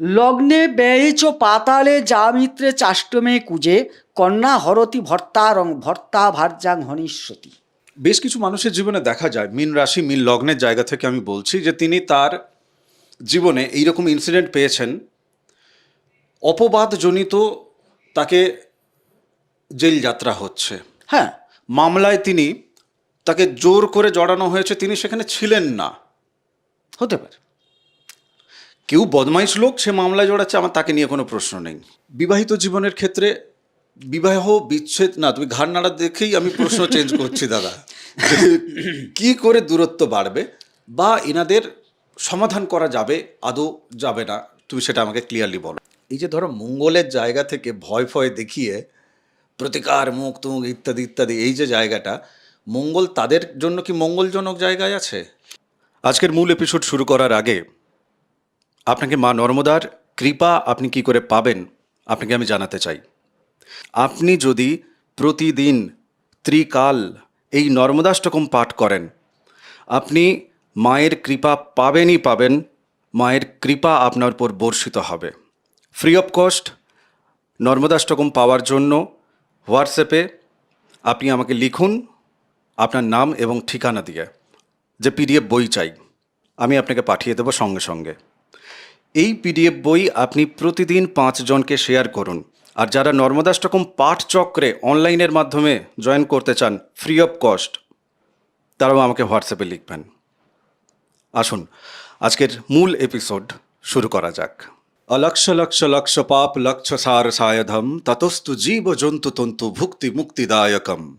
লগ্নে ব্যয়িচ পাতালে যামিত্রে চাষ্টমে কুজে কন্যা হরতি ভর্তারং ভর্তা ভার্যাং হনিষ্যতি। বেশ কিছু মানুষের জীবনে দেখা যায় মিন রাশি মিন লগ্নের জায়গা থেকে আমি বলছি যে তিনি তার জীবনে এইরকম ইনসিডেন্ট পেয়েছেন। অপবাদজনিত তাকে জেল যাত্রা হচ্ছে। হ্যাঁ। মামলায় তিনি তাকে জোর করে জড়ানো হয়েছে তিনি সেখানে ছিলেন না। হতে পারে। কেউ বদমাইশ লোক সে মামলায় জড়াচ্ছে, আমার তাকে নিয়ে কোনো প্রশ্ন নেই। বিবাহিত জীবনের ক্ষেত্রে বিবাহ বিচ্ছেদ না, তুমি ঘাড় নাড়া দেখেই আমি প্রশ্ন চেঞ্জ করছি, দাদা। কি করে দূরত্ব বাড়বে বা এনাদের সমাধান করা যাবে, আদৌ যাবে না, তুমি সেটা আমাকে ক্লিয়ারলি বলো। এই যে ধরো মঙ্গলের জায়গা থেকে ভয় ভয় দেখিয়ে প্রতিকার, মুখ তুমুক ইত্যাদি ইত্যাদি, এই যে জায়গাটা, মঙ্গল তাদের জন্য কি মঙ্গলজনক জায়গায় আছে? আজকের মূল এপিসোড শুরু করার আগে আপনাকে মা নর্মদার কৃপা আপনি কি করে পাবেন, আপনাকে আমি জানাতে চাই। আপনি যদি প্রতিদিন ত্রিকাল এই নর্মদাষ্টকম পাঠ করেন, আপনি মায়ের কৃপা পাবেনই পাবেন, মায়ের কৃপা আপনার উপর বর্ষিত হবে। ফ্রি অফ কস্ট নর্মদাষ্টকম পাওয়ার জন্য হোয়াটসঅ্যাপে আপনি আমাকে লিখুন আপনার নাম এবং ঠিকানা দিয়ে, যে পিডিএফ বই চাই, আমি আপনাকে পাঠিয়ে দেবো সঙ্গে সঙ্গে। এই পিডিএফ বই আপনি প্রতিদিন পাঁচজনকে শেয়ার করুন। আর যারা নর্মদাষ্টকম পাঠ চক্রে অনলাইনের মাধ্যমে জয়েন করতে চান ফ্রি অফ কস্ট তারাও আমাকে হোয়াটসঅ্যাপে লিখবেন। আসুন, আজকের মূল এপিসোড শুরু করা যাক। অলক্ষ লক্ষ লক্ষ পাপ লক্ষ সার সায়ধম, ততস্তু জীব জন্তু তন্তু ভুক্তি মুক্তিদায়কম।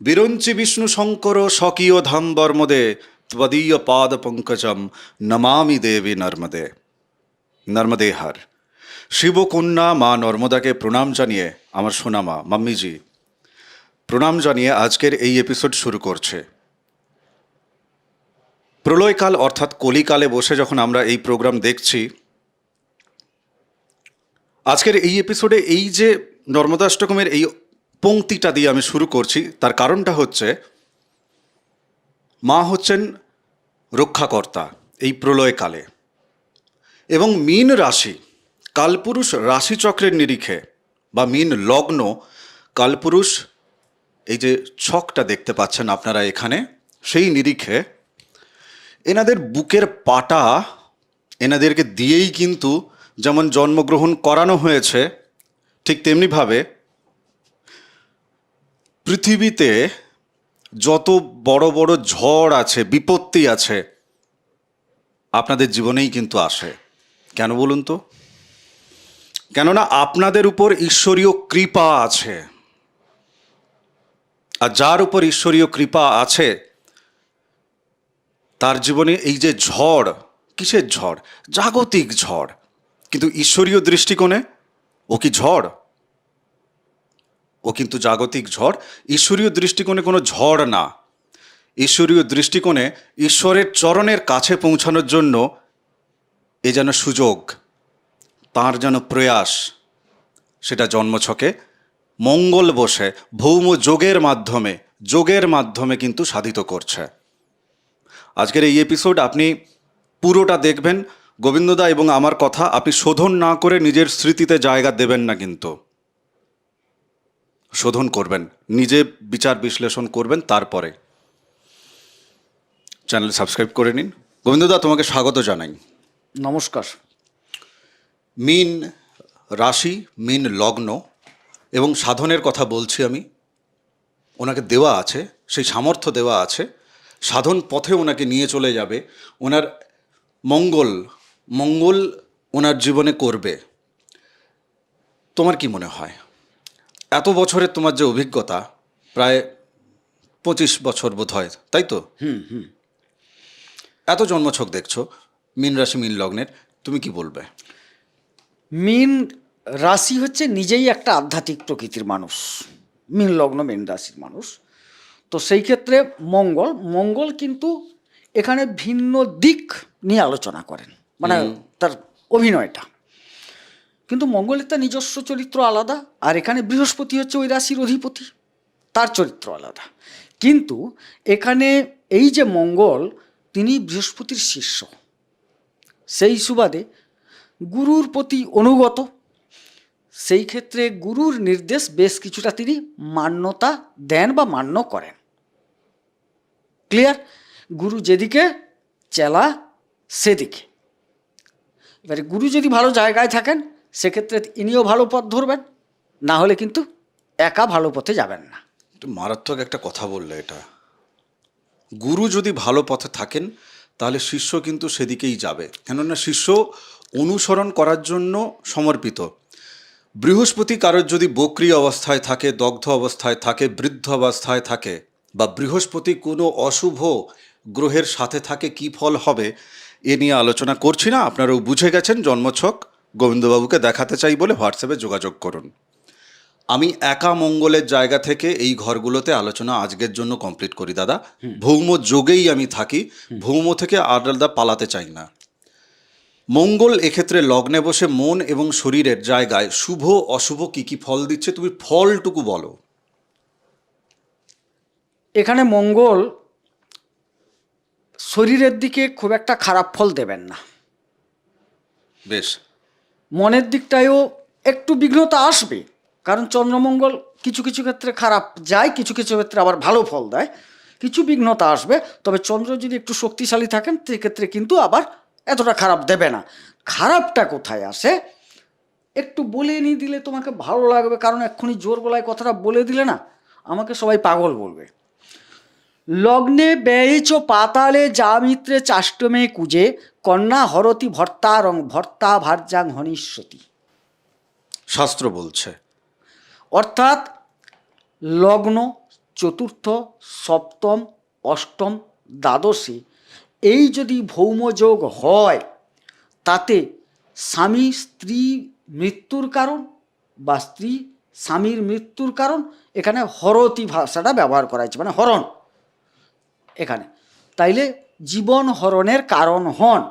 বিরঞ্চি বিষ্ণু শঙ্কর স্বকীয় ধাম বর্মদে ত্বদীয় পাদ পঙ্কজম নমামি দেবী নর্মদে নর্মদে হার শিবকন্যা মা নর্মদাকে প্রণাম জানিয়ে আমার সোনামা মাম্মিজি প্রণাম জানিয়ে আজকের এই এপিসোড শুরু করছে প্রলয়কাল অর্থাৎ কলিকালে বসে যখন আমরা এই প্রোগ্রাম দেখছি, আজকের এই এপিসোডে এই যে নর্মদাষ্টকমের এই পংক্তিটা দিয়ে আমি শুরু করছি, তার কারণটা হচ্ছে, মা হচ্ছেন রক্ষাকর্তা এই প্রলয়কালে। এবং মীন রাশি, কালপুরুষ রাশিচক্রের নিরিখে, বা মীন লগ্ন, কালপুরুষ, এই যে ছকটা দেখতে পাচ্ছেন আপনারা এখানে, সেই নিরিখে, এনাদের বুকের পাটা এনাদেরকে দিয়েই কিন্তু যেমন জন্মগ্রহণ করানো হয়েছে, ঠিক তেমনিভাবে পৃথিবীতে যত বড় বড় ঝড় আছে, বিপত্তি আছে, আপনাদের জীবনেই কিন্তু আসে। কেন বলুন তো? কেননা আপনাদের উপর ঈশ্বরীয় কৃপা আছে। আর যার উপর ঈশ্বরীয় কৃপা আছে, তার জীবনে এই যে ঝড়, কিসের ঝড়? জাগতিক ঝড়। কিন্তু ঈশ্বরীয় দৃষ্টিকোণে ও কি ঝড়? ও কিন্তু জাগতিক ঝড়। ঈশ্বরীয় দৃষ্টিকোণে কোনো ঝড় না। ঈশ্বরীয় দৃষ্টিকোণে ঈশ্বরের চরণের কাছে পৌঁছানোর জন্য এ যেন সুযোগ, তার যেন প্রয়াস, সেটা জন্মছকে মঙ্গল বসে, ভৌম যোগের মাধ্যমে যোগের মাধ্যমে কিন্তু সাধিত করছে। আজকের এই এপিসোড আপনি পুরোটা দেখবেন। গোবিন্দদা এবং আমার কথা আপনি শোধন না করে নিজের স্মৃতিতে জায়গা দেবেন না কিন্তু। শোধন করবেন নিজে বিচার বিশ্লেষণ করবেন তারপরে। চ্যানেল সাবস্ক্রাইব করে নিন। গোবিন্দদা তোমাকে স্বাগত জানাই। নমস্কার। মিন রাশি মিন লগ্ন এবং সাধনের কথা বলছি আমি। ওনাকে দেওয়া আছে সেই সামর্থ্য দেওয়া আছে। সাধন পথে ওনাকে নিয়ে চলে যাবে। ওনার মঙ্গল মঙ্গল ওনার জীবনে করবে। তোমার কি মনে হয়? এত বছরের তোমার যে অভিজ্ঞতা প্রায় পঁচিশ বছর বোধ হয় তাই তো? হুম হুম। এত জন্মছক দেখছ মিন রাশি মিন লগ্নের তুমি কি বলবে? মীন রাশি হচ্ছে নিজেই একটা আধ্যাত্মিক প্রকৃতির মানুষ। মীন লগ্ন মীন রাশির মানুষ। তো সেই ক্ষেত্রে মঙ্গল মঙ্গল কিন্তু এখানে ভিন্ন দিক নিয়ে আলোচনা করেন। মানে তার অভিনয়টা। কিন্তু মঙ্গলের তার নিজস্ব চরিত্র আলাদা, আর এখানে বৃহস্পতি হচ্ছে ওই রাশির অধিপতি, তার চরিত্র আলাদা। কিন্তু এখানে এই যে মঙ্গল, তিনি বৃহস্পতির শিষ্য। সেই সুবাদে গুরুর প্রতি অনুগত। সেই ক্ষেত্রে গুরুর নির্দেশ বেশ কিছুটা তিনি মান্যতা দেন বা মান্য করেন। ক্লিয়ার? গুরু যেদিকে চেলা, সেদিকে। এবারে গুরু যদি ভালো জায়গায় থাকেন সেক্ষেত্রে ইনিও ভালো পথ ধরবেন, না হলে কিন্তু একা ভালো পথে যাবেন না। মারাত্মক একটা কথা বললে এটা। গুরু যদি ভালো পথে থাকেন, তাহলে শিষ্য কিন্তু সেদিকেই যাবে। কেননা শিষ্য অনুসরণ করার জন্য সমর্পিত। বৃহস্পতি কারোর যদি বক্রি অবস্থায় থাকে, দগ্ধ অবস্থায় থাকে, বৃদ্ধ অবস্থায় থাকে, বা বৃহস্পতি কোনো অশুভ গ্রহের সাথে থাকে, কি ফল হবে, এ নিয়ে আলোচনা করছি না। আপনারাও বুঝে গেছেন জন্মছক। গোবিন্দবাবুকে দেখাতে চাই বলে হোয়াটসঅ্যাপে যোগাযোগ করুন। আমি একা মঙ্গলের জায়গা থেকে এই ঘরগুলোতে আলোচনা আজকের জন্য কমপ্লিট করি দাদা। ভৌম যোগেই আমি থাকি ভৌম থেকে আলাদা পালাতে চাই না। মঙ্গল এক্ষেত্রে লগ্নে বসে মন এবং শরীরের জায়গায় শুভ অশুভ কি কি ফল দিচ্ছে তুমি ফলটুকু বলো। এখানে মঙ্গল শরীরের দিকে খুব একটা খারাপ ফল দেবেন না। বেশ। মনের দিকটায়ও একটু বিঘ্নতা আসবে। কারণ চন্দ্রমঙ্গল কিছু কিছু ক্ষেত্রে খারাপ যায়, কিছু কিছু ক্ষেত্রে আবার ভালো ফল দেয়। কিছু বিঘ্নতা আসবে, তবে চন্দ্র যদি একটু শক্তিশালী থাকেন, সেক্ষেত্রে কিন্তু আবার এতটা খারাপ দেবে না। খারাপটা কোথায় আসে? একটু বলে নিয়ে দিলে তোমাকে ভালো লাগবে, কারণ এক্ষুনি জোর গলায় কথাটা বলে দিলে না, আমাকে সবাই পাগল বলবে। লগ্নে ব্যয়চ পাতালে যা মিত্রে চাষ্টমে কুজে কন্যা হরতি ভর্তা রং ভর্তা ভার্যাং হনিষ্যতি। শাস্ত্র বলছে। অর্থাৎ লগ্ন চতুর্থ সপ্তম অষ্টম দ্বাদশে এই যদি ভৌমযোগ হয় তাতে স্বামী স্ত্রী মৃত্যুর কারণ বা স্ত্রী স্বামীর মৃত্যুর কারণ এখানে হরতি ভাষাটা ব্যবহার করা হয়েছে মানে হরণ। এখানে। তাইলে জীবন হরণের কারণ হন।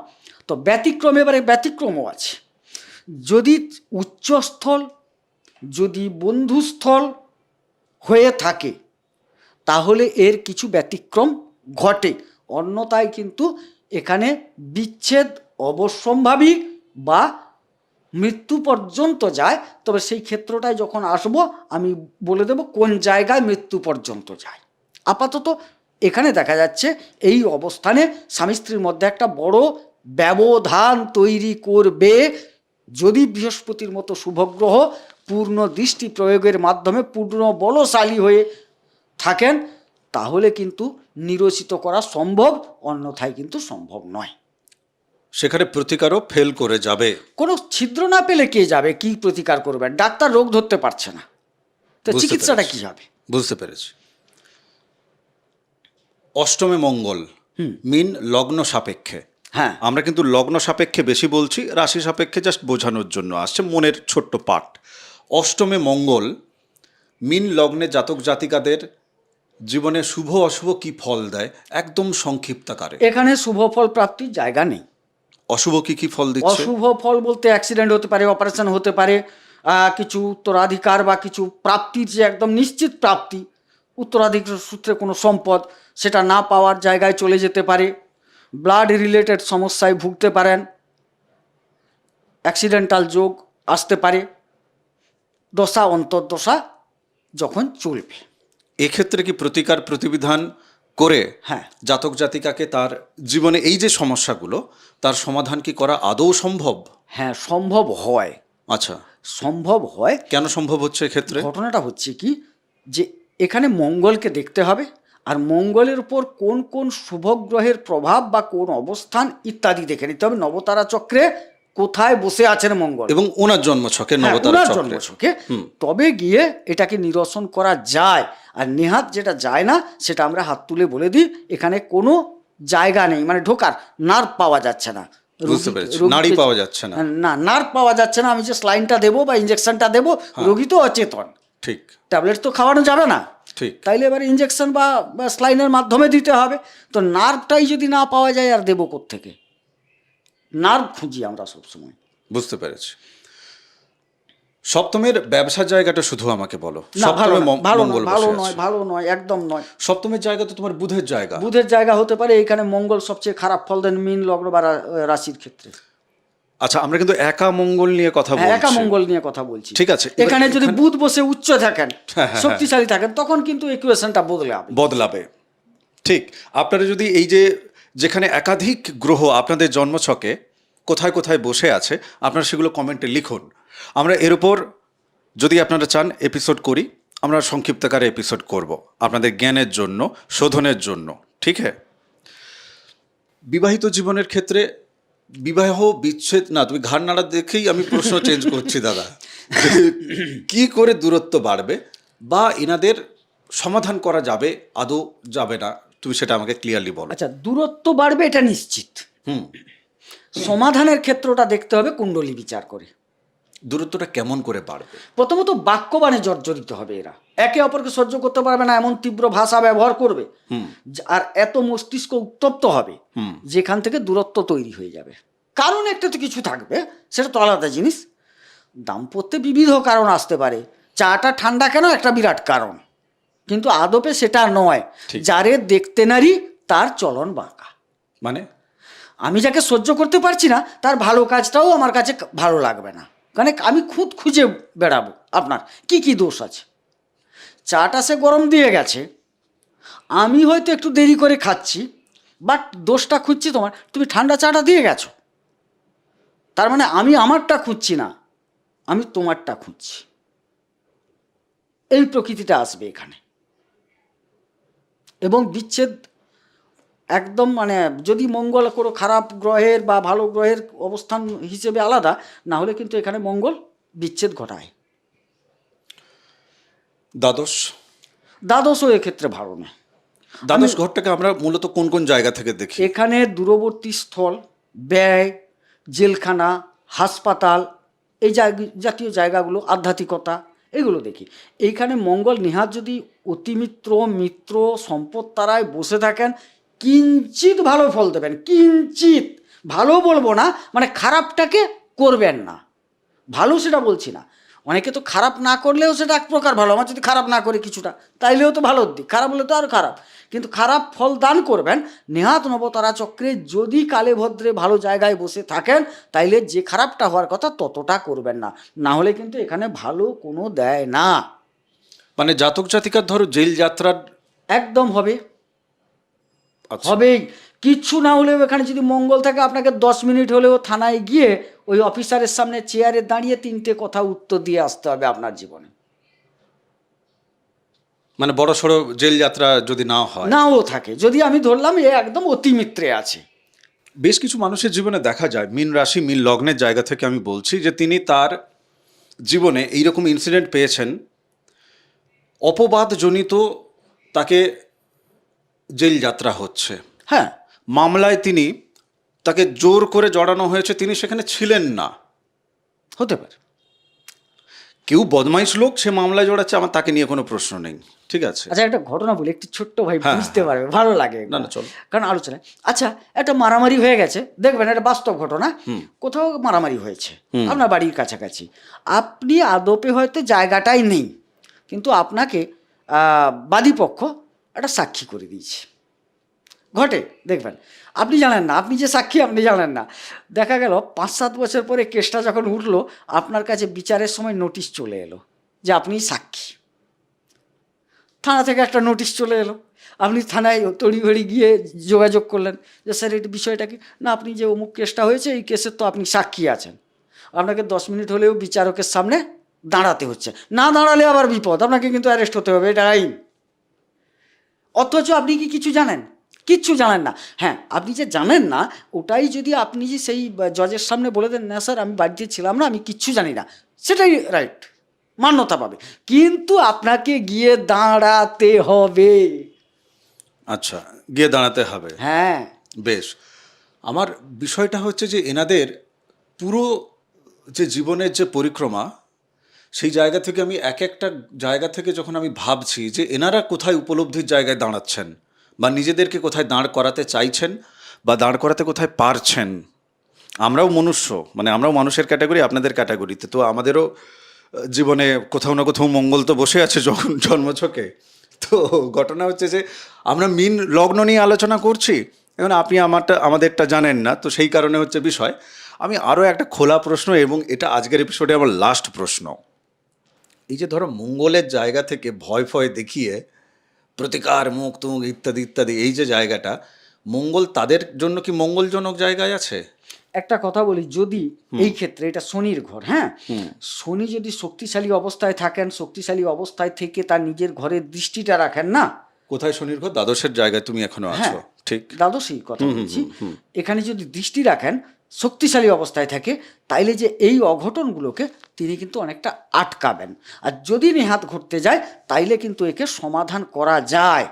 তো ব্যতিক্রম, এবারে ব্যতিক্রমও আছে। যদি উচ্চস্থল, যদি বন্ধুস্থল হয়ে থাকে, তাহলে এর কিছু ব্যতিক্রম ঘটে। অন্যথায় কিন্তু এখানে বিচ্ছেদ অবশ্যম্ভাবী বা মৃত্যু পর্যন্ত যায়। তবে সেই ক্ষেত্রটায় যখন আসব, আমি বলে দেব কোন জায়গায় মৃত্যু পর্যন্ত যায়। আপাতত এখানে দেখা যাচ্ছে এই অবস্থানে স্বামী স্ত্রীর মধ্যে একটা বড় ব্যবধান তৈরি করবে। যদি বৃহস্পতির মতো শুভগ্রহ পূর্ণ দৃষ্টি প্রয়োগের মাধ্যমে পূর্ণ বলশালী হয়ে থাকেন তাহলে কিন্তু নিরসিত করা সম্ভব অন্যথায় কিন্তু সম্ভব নয়। সেখানে প্রতিকারও ফেল করে যাবে। কোনো ছিদ্র না পেলে কে যাবে? কি প্রতিকার করবে ডাক্তার রোগ ধরতে পারছে না। তো চিকিৎসাটা। কি হবে? বুঝতে পেরেছি। অষ্টমে মঙ্গল মিন লগ্ন সাপেক্ষে। হ্যাঁ। আমরা কিন্তু লগ্ন সাপেক্ষে বেশি বলছি রাশি সাপেক্ষে জাস্ট বোঝানোর জন্য আসছে মনের ছোট্ট পাঠ। অষ্টমে মঙ্গল মিন লগ্নে জাতক জাতিকাদের জীবনে শুভ অশুভ কি ফল দেয়? একদম সংক্ষিপ্তাকারে। এখানে শুভ ফল প্রাপ্তির জায়গা নেই। অশুভ কি কি ফল দিচ্ছে? অশুভ ফল বলতে অ্যাক্সিডেন্ট হতে পারে অপারেশন হতে পারে কিছু উত্তরাধিকার বা কিছু প্রাপ্তির যে একদম নিশ্চিত প্রাপ্তি উত্তরাধিকার সূত্রে কোনো সম্পদ সেটা না পাওয়ার জায়গায় চলে যেতে পারে ব্লাড রিলেটেড সমস্যায় ভুগতে পারেন অ্যাক্সিডেন্টাল যোগ আসতে পারে দশা অন্তর্দশা যখন চলবে। এক্ষেত্রে কি প্রতিকার প্রতিবিধান করে হ্যাঁ। জাতক জাতিকাকে তার জীবনে এই যে সমস্যাগুলো তার সমাধান কি করা আদৌ সম্ভব? হ্যাঁ সম্ভব হয়। আচ্ছা। সম্ভব হয়। কেন সম্ভব হচ্ছে এক্ষেত্রে? ঘটনাটা হচ্ছে কি যে এখানে মঙ্গলকে দেখতে হবে আর মঙ্গলের উপর কোন কোন শুভগ্রহের প্রভাব বা কোন অবস্থান ইত্যাদি দেখে নিতে হবে। নবতারা চক্রে কোথায় বসে আছেন মঙ্গল? এবং ওনার জন্ম ছকে হ্যাঁ, নবতারা জন্মছকে তবে গিয়ে এটাকে নিরসন করা যায়। আর নেহাত যেটা যায় না সেটা আমরা হাত তুলে বলে দিই এখানে কোনো জায়গা নেই মানে ঢোকার নার্ভ পাওয়া যাচ্ছে না। বুঝতে পেরেছি। নাড়ি পাওয়া যাচ্ছে না। না নার্ভ পাওয়া যাচ্ছে না আমি যে স্লাইনটা দেবো বা ইঞ্জেকশনটা দেবো হ্যাঁ। রোগী তো অচেতন। ঠিক। ট্যাবলেট তো খাওয়ানো যাবে না। ঠিক। তাইলে এবার ইঞ্জেকশন বা স্লাইনের মাধ্যমে দিতে হবে। তো নার্ভটাই যদি না পাওয়া যায় আর দেবো থেকে নার্ভ খুঁজি আমরা সবসময়। বুঝতে পেরেছি। সপ্তমের ব্যবসার জায়গাটা শুধু আমাকে বলো। না ভালো ভালো নয় ভালো নয় ভালো নয় একদম নয়। সপ্তমের জায়গা তো তোমার বুধের জায়গা। বুধের জায়গা হতে পারে এখানে মঙ্গল সবচেয়ে খারাপ ফল দেন মিন লগ্ন বা রাশির ক্ষেত্রে। আচ্ছা আমরা কিন্তু একা মঙ্গল নিয়ে কথা হ্যাঁ, একা মঙ্গল নিয়ে কথা বলছি। ঠিক আছে, এখানে যদি বুধ বসে উচ্চ থাকেন হ্যাঁ, হ্যাঁ, শক্তিশালী থাকেন তখন কিন্তু ইকুয়েশনটা বদলে হবে। বদলাবে। ঠিক আপনারা যদি এই যে যেখানে একাধিক গ্রহ আপনাদের জন্মছকে কোথায় কোথায় বসে আছে আপনারা সেগুলো কমেন্টে লিখুন। আমরা এর উপর যদি আপনারা চান এপিসোড করি আমরা সংক্ষিপ্তকারে এপিসোড করব আপনাদের জ্ঞানের জন্য শোধনের জন্য। ঠিক হ্যাঁ? বিবাহিত জীবনের ক্ষেত্রে বিবাহ বিচ্ছেদ না তুমি ঘাড় নাড়া দেখেই আমি প্রশ্ন চেঞ্জ করছি দাদা। কি করে দূরত্ব বাড়বে বা এনাদের সমাধান করা যাবে আদৌ যাবে না তুমি সেটা আমাকে ক্লিয়ারলি বলো। আচ্ছা দূরত্ব বাড়বে এটা নিশ্চিত। হুম। সমাধানের ক্ষেত্রটা দেখতে হবে কুণ্ডলী বিচার করে। দূরত্বটা কেমন করে বাড়বে? প্রথমত বাক্যবাণে জর্জরিত হবে এরা। একে অপরকে সহ্য করতে পারবে না এমন তীব্র ভাষা ব্যবহার করবে। আর এত মস্তিষ্ক উত্তপ্ত হবে যেখান থেকে দূরত্ব তৈরি হয়ে যাবে। কারণ একটা তো কিছু থাকবে সেটা তো আলাদা জিনিস। দাম্পত্যে বিবিধ কারণ আসতে পারে। চাটা ঠান্ডা কেন? একটা বিরাট কারণ। কিন্তু আদপে সেটা নয়। যারে দেখতে নারী তার চলন বাঁকা। মানে? আমি যাকে সহ্য করতে পারছি না তার ভালো কাজটাও আমার কাছে ভালো লাগবে না। কারণ আমি খুদ খুঁজে বেড়াবো আপনার। কি কি দোষ আছে? চাটা সে গরম দিয়ে গেছে। আমি হয়তো একটু দেরি করে খাচ্ছি, বাট দোষটা খুঁজছি তোমার। তুমি ঠান্ডা চাটা দিয়ে গেছো। তার মানে আমি আমারটা খুঁজছি না, আমি তোমারটা খুঁজছি। এই প্রকৃতিটা আসবে এখানে। এবং বিচ্ছেদ একদম মানে যদি মঙ্গল কোনো খারাপ গ্রহের বা ভালো গ্রহের অবস্থান হিসেবে আলাদা না হলে কিন্তু এখানে মঙ্গল বিচ্ছেদ ঘটায়। দ্বাদশ? দ্বাদশও এক্ষেত্রে ভালো না। দ্বাদশ ঘরটাকে আমরা মূলত কোন কোন জায়গা থেকে দেখি? এখানে দূরবর্তী স্থল ব্যয় জেলখানা হাসপাতাল এই জাতীয় জায়গাগুলো আধ্যাত্মিকতা এগুলো দেখি। এইখানে মঙ্গল নিহাত যদি অতিমিত্র মিত্র সম্পদ তারায় বসে থাকেন কিঞ্চিত ভালো ফল দেবেন কিঞ্চিত। ভালো বলব না মানে খারাপটাকে করবেন না। ভালো সেটা বলছি না। অনেকে তো খারাপ না করলেও সেটা এক প্রকার ভালো আমার যদি খারাপ না করে কিছুটা তাইলেও তো ভালোর দিক খারাপ হলে তো আর খারাপ। কিন্তু খারাপ ফল দান করবেন নেহাত নবতারা চক্রে যদি কালে ভদ্রে ভালো জায়গায় বসে থাকেন তাইলে যে খারাপটা হওয়ার কথা ততটা করবেন না। না হলে কিন্তু এখানে ভালো কোনো দেয় না। মানে জাতক জাতিকার ধরো জেল যাত্রার একদম হবে। হবেই কিচ্ছু না হলেও এখানে যদি মঙ্গল থাকে আপনাকে দশ মিনিট হলেও থানায় গিয়ে ওই অফিসারের সামনে চেয়ারে দাঁড়িয়ে তিনটে কথা উত্তর দিয়ে আসতে হবে আপনার জীবনে। মানে বড় সড়ো জেল যাত্রা যদি না হয়। নাও থাকে। যদি আমি ধরলাম এ একদম অতিমিত্রে আছে। বেশ কিছু মানুষের জীবনে দেখা যায় মিন রাশি মিন লগ্নের জায়গা থেকে আমি বলছি যে তিনি তার জীবনে এইরকম ইনসিডেন্ট পেয়েছেন অপবাদজনিত তাকে জেল যাত্রা হচ্ছে। হ্যাঁ মামলায় তিনি তাকে জোর করে জড়ানো হয়েছে তিনি সেখানে ছিলেন না। হতে পারে। কেউ বদমাইশ লোক সে মামলায় জড়াচ্ছে আমার তাকে নিয়ে কোনো প্রশ্ন নেই। ঠিক আছে? আচ্ছা একটা ঘটনা বলি একটু ছোট্ট ভাই হ্যাঁ, বুঝতে পারবে ভালো লাগে। না, না, চলো। কারণ আলোচনায় আচ্ছা একটা মারামারি হয়ে গেছে দেখবেন এটা বাস্তব ঘটনা। কোথাও মারামারি হয়েছে আপনার বাড়ির কাছাকাছি। আপনি আদপে হয়তো জায়গাটাই নেই কিন্তু আপনাকে বাদীপক্ষ একটা সাক্ষী করে দিয়েছে। ঘটে, দেখবেন। আপনি জানেন না, আপনি যে সাক্ষী, আপনি জানেন না। দেখা গেল পাঁচ সাত বছর পরে কেসটা যখন উঠল, আপনার কাছে বিচারের সময় নোটিশ চলে এলো যে আপনি সাক্ষী। থানা থেকে একটা নোটিশ চলে এলো। আপনি থানায় তড়িঘড়ি গিয়ে যোগাযোগ করলেন যে, স্যার, এই বিষয়টা কি? না, আপনি যে অমুক কেসটা হয়েছে, এই কেসের তো আপনি সাক্ষী আছেন। আপনাকে দশ মিনিট হলেও বিচারকের সামনে দাঁড়াতে হচ্ছে। না দাঁড়ালে আবার বিপদ, আপনাকে কিন্তু অ্যারেস্ট হতে হবে, এটা আইন। অথচ আপনি কি কিছু জানেন? কিচ্ছু জানেন না। হ্যাঁ আপনি যে জানেন না ওটাই যদি আপনি যে সেই জজের সামনে বলে দেন না স্যার আমি বাড়িতে ছিলাম না আমি কিচ্ছু জানি না। সেটাই রাইট মান্যতা পাবে। কিন্তু আপনাকে গিয়ে দাঁড়াতে হবে। আচ্ছা গিয়ে দাঁড়াতে হবে। হ্যাঁ। বেশ। আমার বিষয়টা হচ্ছে যে এনাদের পুরো যে জীবনের যে পরিক্রমা সেই জায়গা থেকে আমি এক একটা জায়গা থেকে যখন আমি ভাবছি যে এনারা কোথায় উপলব্ধির জায়গায় দাঁড়াচ্ছেন বা নিজেদেরকে কোথায় দাঁড় করাতে চাইছেন বা দাঁড় করাতে কোথায় পারছেন, আমরাও মনুষ্য মানে আমরাও মানুষের ক্যাটাগরি, আপনাদের ক্যাটাগরিতে। তো আমাদেরও জীবনে কোথাও না কোথাও মঙ্গল তো বসে আছে যখন জন্মছকে। তো ঘটনা হচ্ছে যে আমরা মিন লগ্ন নিয়ে আলোচনা করছি, এখন আপনি আমারটা, আমাদেরটা জানেন না, তো সেই কারণে হচ্ছে বিষয়। আমি আরও একটা খোলা প্রশ্ন এবং এটা আজকের এপিসোডে আমার লাস্ট প্রশ্ন। এই যে ধরো মঙ্গলের জায়গা থেকে ভয় ফয় দেখিয়ে প্রতিকার মুখ তুক ইত্যাদি ইত্যাদি এই যে জায়গাটা মঙ্গল তাদের জন্য কি মঙ্গলজনক জায়গায় আছে? একটা কথা বলি যদি এই ক্ষেত্রে এটা শনির ঘর হ্যাঁ? শনি যদি শক্তিশালী অবস্থায় থাকেন শক্তিশালী অবস্থায় থেকে তার নিজের ঘরের দৃষ্টিটা রাখেন না? কোথায় শনির ঘর? দ্বাদশের জায়গায় তুমি এখনও আছো হ্যাঁ। ঠিক? দ্বাদশী কথা বলছি। এখানে যদি দৃষ্টি রাখেন শক্তিশালী অবস্থায় থাকে তাইলে যে এই অঘটনগুলোকে তিনি কিন্তু অনেকটা আটকাবেন। আর যদি নেহাত ঘটতে যায় তাইলে কিন্তু একে সমাধান করা যায়।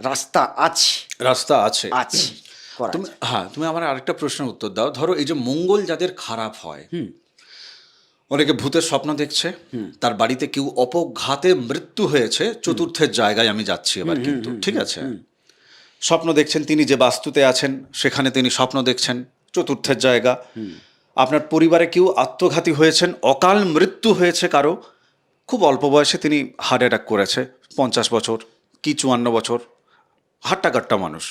রাস্তা আছে। রাস্তা আছে। আছে। তুমি হ্যাঁ তুমি আমার আরেকটা প্রশ্নের উত্তর দাও। ধরো এই যে মঙ্গল যাদের খারাপ হয় অনেকে ভূতের স্বপ্ন দেখছে তার বাড়িতে কেউ অপঘাতে মৃত্যু হয়েছে চতুর্থের জায়গায় আমি যাচ্ছি এবার কিন্তু ঠিক আছে? স্বপ্ন দেখছেন তিনি যে বাস্তুতে আছেন সেখানে তিনি স্বপ্ন দেখছেন। চতুর্থের জায়গা। আপনার পরিবারে কেউ আত্মঘাতী হয়েছেন অকাল মৃত্যু হয়েছে কারও খুব অল্প বয়সে তিনি হার্ট অ্যাটাক করেছে পঞ্চাশ বছর কি চুয়ান্ন বছর হাট্টা কাট্টা মানুষ।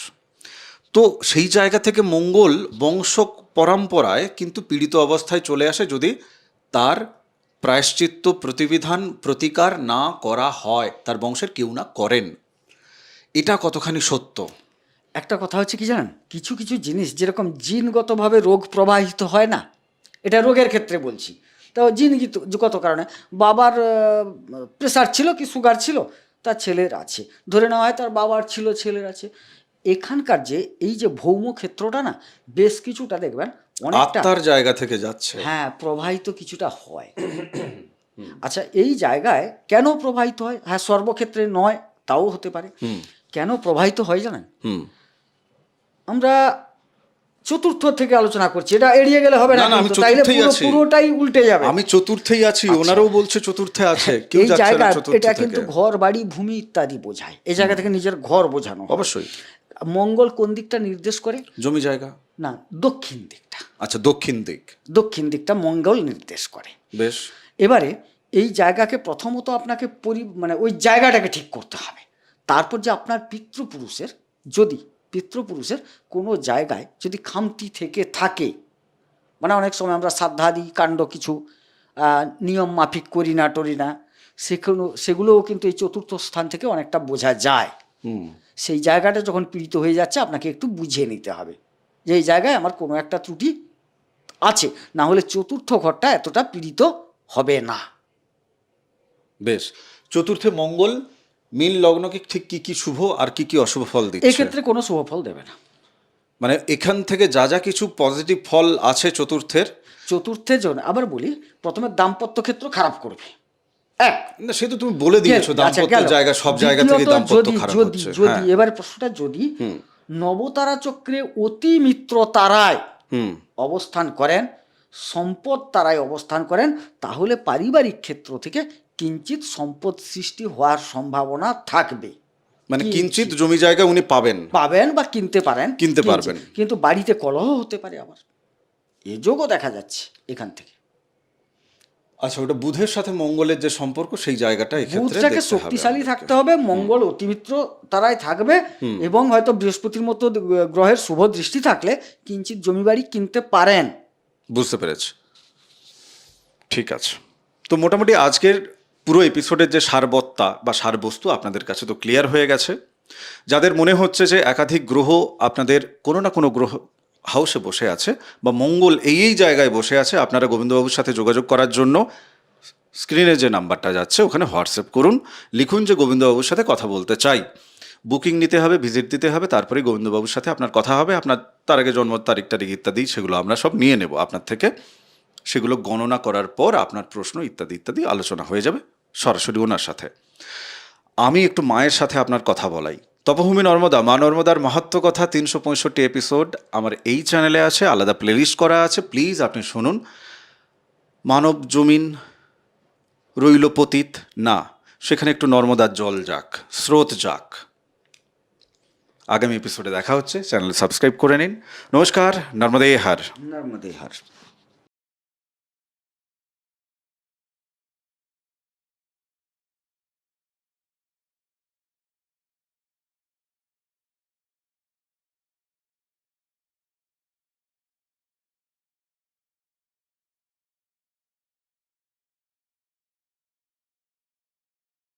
তো সেই জায়গা থেকে মঙ্গল বংশ পরম্পরায় কিন্তু পীড়িত অবস্থায় চলে আসে যদি তার প্রায়শ্চিত্ত প্রতিবিধান প্রতিকার না করা হয় তার বংশের কেউ না করেন। এটা কতখানি সত্য? একটা কথা হচ্ছে কি জানেন? কিছু কিছু জিনিস যেরকম জিনগতভাবে রোগ প্রবাহিত হয় না এটা রোগের ক্ষেত্রে বলছি। তো জিনগত কারণে? বাবার প্রেশার ছিল কি সুগার ছিল? তার ছেলের আছে। ধরে নেওয়া হয় তার বাবার ছিল ছেলের আছে। এখানকার যে এই যে ভৌম ক্ষেত্রটা না বেশ কিছুটা দেখবেন অনেকটা জায়গা থেকে যাচ্ছে। হ্যাঁ প্রবাহিত কিছুটা হয়। আচ্ছা এই জায়গায় কেন প্রবাহিত হয়? হ্যাঁ সর্বক্ষেত্রে নয় তাও হতে পারে। কেন প্রবাহিত হয় জানেন? হুম। আমরা চতুর্থ থেকে আলোচনা করছি। এটা এড়িয়ে গেলে হবে না আমি চতুর্থেই আছি। পুরোটাই উল্টে যাবে। আমি চতুর্থেই আছি ওনারাও বলছে চতুর্থে আছে কেউ যাচ্ছে না চতুর্থ এটা কিন্তু ঘর বাড়ি ভূমি ইত্যাদি বোঝায়। এই জায়গা থেকে নিজের ঘর বোঝানো অবশ্যই। মঙ্গল কোন দিকটা নির্দেশ করে? জমি জায়গা। না দক্ষিণ দিকটা। আচ্ছা দক্ষিণ দিক। দক্ষিণ দিকটা মঙ্গল নির্দেশ করে। বেশ। এবারে এই জায়গাকে প্রথমত আপনাকে পরি মানে ওই জায়গাটাকে ঠিক করতে হবে। তারপর যে আপনার পিতৃপুরুষের যদি পিতৃপুরুষের কোনো জায়গায় যদি খামতি থেকে থাকে মানে অনেক সময় আমরা শ্রাদ্ধাদি কাণ্ড কিছু নিয়ম মাফিক করি না টরি না সেগুলো সেগুলোও কিন্তু এই চতুর্থ স্থান থেকে অনেকটা বোঝা যায়। সেই জায়গাটা যখন পীড়িত হয়ে যাচ্ছে আপনাকে একটু বুঝিয়ে নিতে হবে যে এই জায়গায় আমার কোনো একটা ত্রুটি আছে না হলে চতুর্থ ঘরটা এতটা পীড়িত হবে না। বেশ। চতুর্থে মঙ্গল মিল লগ্নকে ঠিক কি কি শুভ আর কি কি অশুভ ফল দিচ্ছে? এক্ষেত্রে কোনো শুভ ফল দেবে না। মানে এখান থেকে যা যা কিছু পজিটিভ ফল আছে চতুর্থের? চতুর্থের জন্য আবার বলি প্রথমে দাম্পত্য ক্ষেত্র খারাপ করবে। এক। না সে তো তুমি বলে দিয়েছ দাম্পত্য জায়গা সব জায়গা থেকে দাম্পত্য খারাপ হচ্ছে যদি হ্যাঁ। এবার প্রশ্নটা যদি নবতারা চক্রে অতি মিত্র তারায় হুম। অবস্থান করেন সম্পদ তারায় অবস্থান করেন তাহলে পারিবারিক ক্ষেত্র থেকে কিঞ্চিত সম্পদ সৃষ্টি হওয়ার সম্ভাবনা থাকবে। মানে কিঞ্চিত। জমি জায়গা উনি পাবেন। পাবেন বা কিনতে পারেন। কিনতে পারবেন। কিন্তু বাড়িতে কলহ হতে পারে আবার। এ যোগও দেখা যাচ্ছে এখান থেকে। আচ্ছা ওটা বুধের সাথে মঙ্গলের যে সম্পর্ক সেই জায়গাটা বুধটাকে শক্তিশালী থাকতে হবে মঙ্গল অতিমিত্র তারাই থাকবে এবং হয়তো বৃহস্পতির মতো গ্রহের শুভ দৃষ্টি থাকলে কিঞ্চিত জমি বাড়ি কিনতে পারেন। বুঝতে পেরেছি। ঠিক আছে। তো মোটামুটি আজকের পুরো এপিসোডের যে সারবত্তা বা সারবস্তু আপনাদের কাছে তো ক্লিয়ার হয়ে গেছে। যাদের মনে হচ্ছে যে একাধিক গ্রহ আপনাদের কোনো না কোনো গ্রহ হাউসে বসে আছে বা মঙ্গল এই এই জায়গায় বসে আছে, আপনারা গোবিন্দবাবুর সাথে যোগাযোগ করার জন্য স্ক্রিনে যে নাম্বারটা যাচ্ছে, ওখানে হোয়াটসঅ্যাপ করুন। লিখুন যে গোবিন্দবাবুর সাথে কথা বলতে চাই। বুকিং নিতে হবে ভিজিট দিতে হবে, তারপরে গোবিন্দবাবুর সাথে আপনার কথা হবে, আপনার তার আগে জন্ম, তারিখ তারিখ ইত্যাদি, সেগুলো আমরা সব নিয়ে নেব আপনার থেকে। সেগুলো গণনা করার পর আপনার প্রশ্ন ইত্যাদি ইত্যাদি আলোচনা হয়ে যাবে। সরাসরি ওনার সাথে। আমি একটু মায়ের সাথে আপনার কথা বলাই। তপভূমি নর্মদা, মা নর্মদার মাহাত্ম কথা তিনশো পঁয়ষট্টি এপিসোড আমার এই চ্যানেলে আছে, আলাদা প্লেলিস্ট করা আছে। প্লিজ আপনি শুনুন। মানব জমিন রইল পতিত। না, সেখানে একটু নর্মদার জল যাক, স্রোত যাক। আগামী এপিসোডে দেখা হচ্ছে। চ্যানেল সাবস্ক্রাইব করে নিন। নমস্কার, নর্মদে হার। নর্মদে হার।